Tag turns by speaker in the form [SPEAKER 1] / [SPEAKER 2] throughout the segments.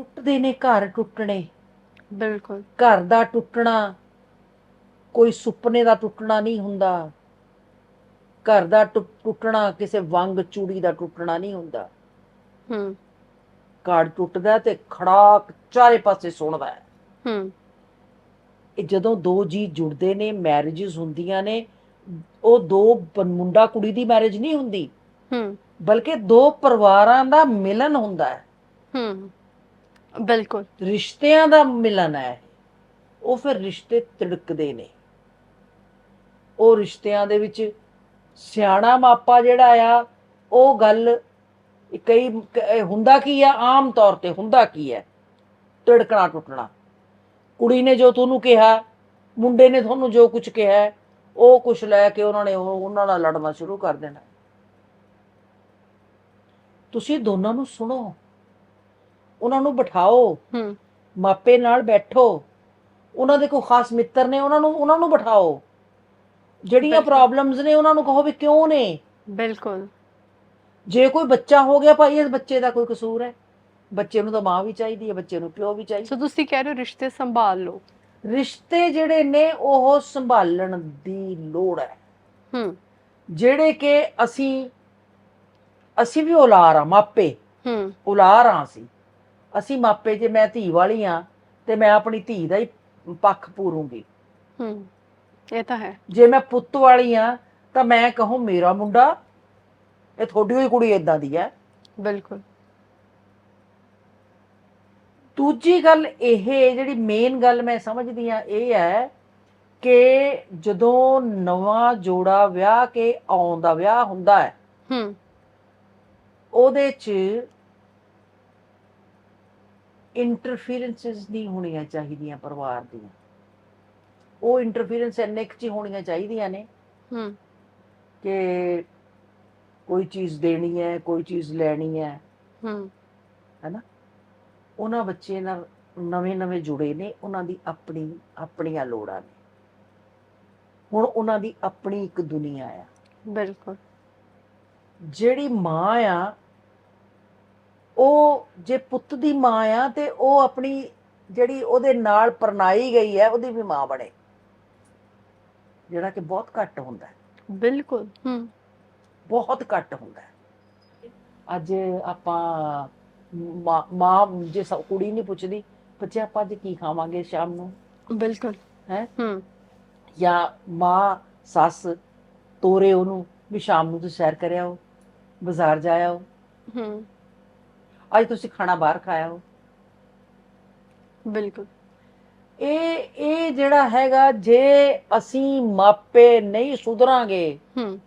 [SPEAKER 1] ਟੁੱਟਦੇ ਨੇ ਘਰ ਟੁੱਟਣੇ।
[SPEAKER 2] ਬਿਲਕੁਲ।
[SPEAKER 1] ਘਰ ਦਾ ਟੁੱਟਣਾ ਕੋਈ ਸੁਪਨੇ ਦਾ ਟੁੱਟਣਾ ਨਹੀਂ ਹੁੰਦਾ। ਘਰ ਦਾ ਟੁੱਟਣਾ ਕਿਸੇ ਵੰਗ ਚੂੜੀ ਦਾ ਟੁੱਟਣਾ ਨਹੀਂ ਹੁੰਦਾ।
[SPEAKER 2] ਹੂੰ।
[SPEAKER 1] ਘਰ ਟੁੱਟਦਾ ਤੇ ਖੜਾਕ ਚਾਰੇ ਪਾਸੇ ਸੁਣਦਾ ਹੈ।
[SPEAKER 2] ਹੂੰ।
[SPEAKER 1] ਇਹ ਜਦੋਂ ਦੋ ਜੀ ਜੁੜਦੇ ਨੇ ਮੈਰਿਜਸ ਹੁੰਦੀਆਂ ਨੇ ਉਹ ਦੋ ਮੁੰਡਾ ਕੁੜੀ ਦੀ ਮੈਰਿਜ ਨਹੀਂ ਹੁੰਦੀ।
[SPEAKER 2] ਹੂੰ।
[SPEAKER 1] ਬਲਕਿ ਦੋ ਪਰਿਵਾਰਾਂ ਦਾ ਮਿਲਨ ਹੁੰਦਾ ਹੈ।
[SPEAKER 2] ਹੂੰ। ਬਿਲਕੁਲ।
[SPEAKER 1] ਰਿਸ਼ਤਿਆਂ ਦਾ ਮਿਲਨ ਹੈ, ਉਹ ਫਿਰ ਰਿਸ਼ਤੇ ਤਿੜਕਦੇ ਨੇ। ਉਹ ਰਿਸ਼ਤਿਆਂ ਦੇ ਵਿੱਚ ਸਿਆਣਾ ਮਾਪਾ ਜਿਹੜਾ ਆ, ਉਹ ਗੱਲ ਕਈ ਹੁੰਦਾ ਕੀ ਆ? ਆਮ ਤੌਰ ਤੇ ਹੁੰਦਾ ਕੀ ਹੈ ਤਿੜਕਣਾ ਟੁੱਟਣਾ। ਕੁੜੀ ਨੇ ਜੋ ਤੁਹਾਨੂੰ ਕਿਹਾ, ਮੁੰਡੇ ਨੇ ਤੁਹਾਨੂੰ ਜੋ ਕੁਝ ਕਿਹਾ, ਉਹ ਕੁਝ ਲੈ ਕੇ ਉਹਨਾਂ ਨੇ ਉਹ- ਉਹਨਾਂ ਨਾਲ ਲੜਨਾ ਸ਼ੁਰੂ ਕਰ ਦੇਣਾ। ਤੁਸੀਂ ਦੋਨਾਂ ਨੂੰ ਸੁਣੋ। ਉਹਨਾਂ ਨੂੰ ਬਿਠਾਓ
[SPEAKER 2] ਹੂੰ।
[SPEAKER 1] ਮਾਪੇ ਨਾਲ ਬੈਠੋ। ਉਹਨਾਂ ਦੇ ਕੋਈ ਖਾਸ ਮਿੱਤਰ ਨੇ ਉਹਨਾਂ ਨੂੰ ਉਹਨਾਂ ਨੂੰ ਬਿਠਾਓ। ਜਿਹੜੀਆਂ। ਪ੍ਰੋਬਲਮਸ ਨੇ ਉਹਨਾਂ ਨੂੰ ਕਹੋ ਵੀ ਕਿਉਂ ਨੇ?
[SPEAKER 2] ਬਿਲਕੁਲ।
[SPEAKER 1] ਜੇ ਕੋਈ ਬੱਚਾ ਹੋ ਗਿਆ ਭਾਈ ਇਸ ਬੱਚੇ ਦਾ ਕੋਈ ਕਸੂਰ ਹੈ? ਬੱਚੇ ਨੂੰ ਤਾਂ ਮਾਂ ਵੀ ਚਾਹੀਦੀ ਹੈ ਬੱਚੇ ਨੂੰ ਪਿਓ ਵੀ ਚਾਹੀਦਾ।
[SPEAKER 2] ਸੋ ਤੁਸੀਂ ਕਹਿ ਰਹੇ ਹੋ ਰਿਸ਼ਤੇ ਸੰਭਾਲ ਲਓ।
[SPEAKER 1] ਰਿਸ਼ਤੇ ਜਿਹੜੇ ਨੇ ਉਹ ਸੰਭਾਲਣ ਦੀ ਲੋੜ ਹੈ।
[SPEAKER 2] ਹੂੰ।
[SPEAKER 1] ਜਿਹੜੇ ਕਿ ਅਸੀਂ ਅਸੀਂ ਵੀ ਔਲਾਰ ਆ ਮਾਪੇ।
[SPEAKER 2] ਹੂੰ।
[SPEAKER 1] ਔਲਾਰ ਆ ਅਸੀਂ। ਅਸੀਂ ਮਾਪੇ ਜੇ ਮੈਂ ਧੀ ਵਾਲੀ ਆ ਤੇ ਮੈਂ ਆਪਣੀ ਧੀ ਦਾ ਹੀ ਪੱਖ ਪੂਰੂੰਗੀ।
[SPEAKER 2] ਹੂੰ ਇਹ ਤਾਂ ਹੈ।
[SPEAKER 1] ਜੇ ਮੈਂ ਪੁੱਤ ਵਾਲੀ ਆ ਤਾਂ ਮੈਂ ਕਹੂੰ ਮੇਰਾ ਮੁੰਡਾ ਇਹ ਤੁਹਾਡੀ ਹੋਈ ਕੁੜੀ ਇਦਾਂ ਦੀ ਹੈ।
[SPEAKER 2] ਬਿਲਕੁਲ।
[SPEAKER 1] ਦੂਜੀ ਗੱਲ ਇਹ ਜਿਹੜੀ ਮੇਨ ਗੱਲ ਮੈਂ ਸਮਝਦੀ ਆ ਇਹ ਹੈ ਕਿ ਜਦੋਂ ਨਵਾਂ ਜੋੜਾ ਵਿਆਹ ਕੇ ਆਉਂਦਾ ਵਿਆਹ ਹੁੰਦਾ ਹੈ
[SPEAKER 2] ਹੂੰ।
[SPEAKER 1] ਉਹਦੇ 'ਚ ਇੰਟਰਫੀਰੈਂਸਸ ਨਹੀਂ ਹੋਣੀਆਂ ਚਾਹੀਦੀਆਂ ਪਰਿਵਾਰ ਦੀਆਂ। ਉਹ ਇੰਟਰਫੀਰੈਂਸ ਇੰਨੇ ਕੁ 'ਚ ਹੀ ਹੋਣੀਆਂ ਚਾਹੀਦੀਆਂ ਨੇ
[SPEAKER 2] ਹੂੰ।
[SPEAKER 1] ਕਿ ਕੋਈ ਚੀਜ਼ ਦੇਣੀ ਹੈ ਕੋਈ ਚੀਜ਼ ਲੈਣੀ ਹੈ
[SPEAKER 2] ਹੂੰ।
[SPEAKER 1] ਉਹਨਾਂ ਬੱਚੇ ਨਾਲ ਨਵੇਂ ਨਵੇਂ ਜੁੜੇ ਨੇ ਉਹਨਾਂ ਦੀ ਆਪਣੀ ਆਪਣੀਆਂ ਲੋੜਾਂ ਨੇ। ਹੁਣ ਉਹਨਾਂ ਦੀ ਆਪਣੀ ਇੱਕ ਦੁਨੀਆ ਆ।
[SPEAKER 2] ਬਿਲਕੁਲ।
[SPEAKER 1] ਜਿਹੜੀ ਮਾਂ ਆ ਉਹ ਜੇ ਪੁੱਤ ਦੀ ਮਾਂ ਆ ਤੇ ਉਹ ਆਪਣੀ ਜਿਹੜੀ ਉਹਦੇ ਨਾਲ ਪਰਨਾਈ ਗਈ ਹੈ ਉਹਦੀ ਵੀ ਮਾਂ ਬਣੇ। ਜਿਹੜਾ ਕਿ ਬਹੁਤ ਘੱਟ ਹੁੰਦਾ ਹੈ।
[SPEAKER 2] ਬਿਲਕੁਲ। ਹੂੰ।
[SPEAKER 1] ਬਹੁਤ ਘੱਟ ਹੁੰਦਾ ਹੈ। ਅੱਜ ਆਪਾਂ ਮਾਂ ਜੇ ਕੁੜੀ ਨਹੀਂ ਪੁੱਛਦੀ ਬੱਚੇ ਆਪਾਂ ਅੱਜ ਕੀ ਖਾਵਾਂਗੇ ਸ਼ਾਮ ਨੂੰ?
[SPEAKER 2] ਬਿਲਕੁਲ।
[SPEAKER 1] ਹੈਂ?
[SPEAKER 2] ਹੂੰ।
[SPEAKER 1] ਜਾਂ ਮਾਂ ਸੱਸ ਤੋਰੇ ਉਹਨੂੰ ਵੀ ਸ਼ਾਮ ਨੂੰ ਤੁਸੀਂ ਸੈਰ ਕਰਿਆ ਹੋ ਬਾਜ਼ਾਰ ਜਾਇਆ ਹੋ
[SPEAKER 2] ਹੂੰ।
[SPEAKER 1] ਅੱਜ ਤੁਸੀਂ ਖਾਣਾ ਬਾਹਰ ਖਾਇਆ ਹੋ।
[SPEAKER 2] ਬਿਲਕੁਲ।
[SPEAKER 1] ਇਹ ਇਹ ਜਿਹੜਾ ਹੈਗਾ ਜੇ ਅਸੀਂ ਮਾਪੇ ਨਹੀਂ ਸੁਧਰਾਂਗੇ
[SPEAKER 2] ਹੂੰ।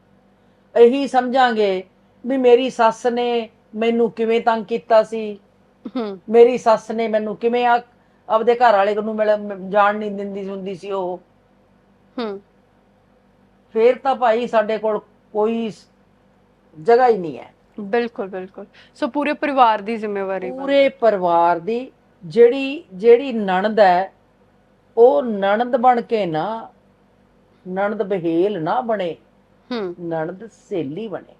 [SPEAKER 1] ਇਹੀ ਸਮਝਾਂਗੇ ਵੀ ਮੇਰੀ ਸੱਸ ਨੇ ਮੈਨੂੰ ਕਿਵੇਂ ਤੰਗ ਕੀਤਾ ਸੀ।
[SPEAKER 2] ਹੂੰ।
[SPEAKER 1] ਮੇਰੀ ਸੱਸ ਨੇ ਮੈਨੂੰ ਕਿਵੇਂ ਆ ਆਪਦੇ ਘਰ ਵਾਲੇ ਨੂੰ ਮਿਲ ਜਾਣ ਨਹੀਂ ਦਿੰਦੀ ਹੁੰਦੀ ਸੀ ਉਹ।
[SPEAKER 2] ਹੂੰ।
[SPEAKER 1] ਫੇਰ ਤਾਂ ਭਾਈ ਸਾਡੇ ਕੋਲ ਕੋਈ ਜਗ੍ਹਾ ਹੀ ਨਹੀਂ ਹੈ।
[SPEAKER 2] ਬਿਲਕੁਲ ਬਿਲਕੁਲ। ਸੋ ਪੂਰੇ ਪਰਿਵਾਰ ਦੀ ਜ਼ਿੰਮੇਵਾਰੀ
[SPEAKER 1] ਪੂਰੇ ਪਰਿਵਾਰ ਦੀ ਜਿਹੜੀ ਜਿਹੜੀ ਨਣਦ ਹੈ ਉਹ ਨਣਦ ਬਣ ਕੇ ਨਾ ਨਣਦ ਬਹੇਲ ਨਾ ਬਣੇ
[SPEAKER 2] ਹੂੰ।
[SPEAKER 1] ਨਣਦ ਸਹੇਲੀ ਬਣੇ।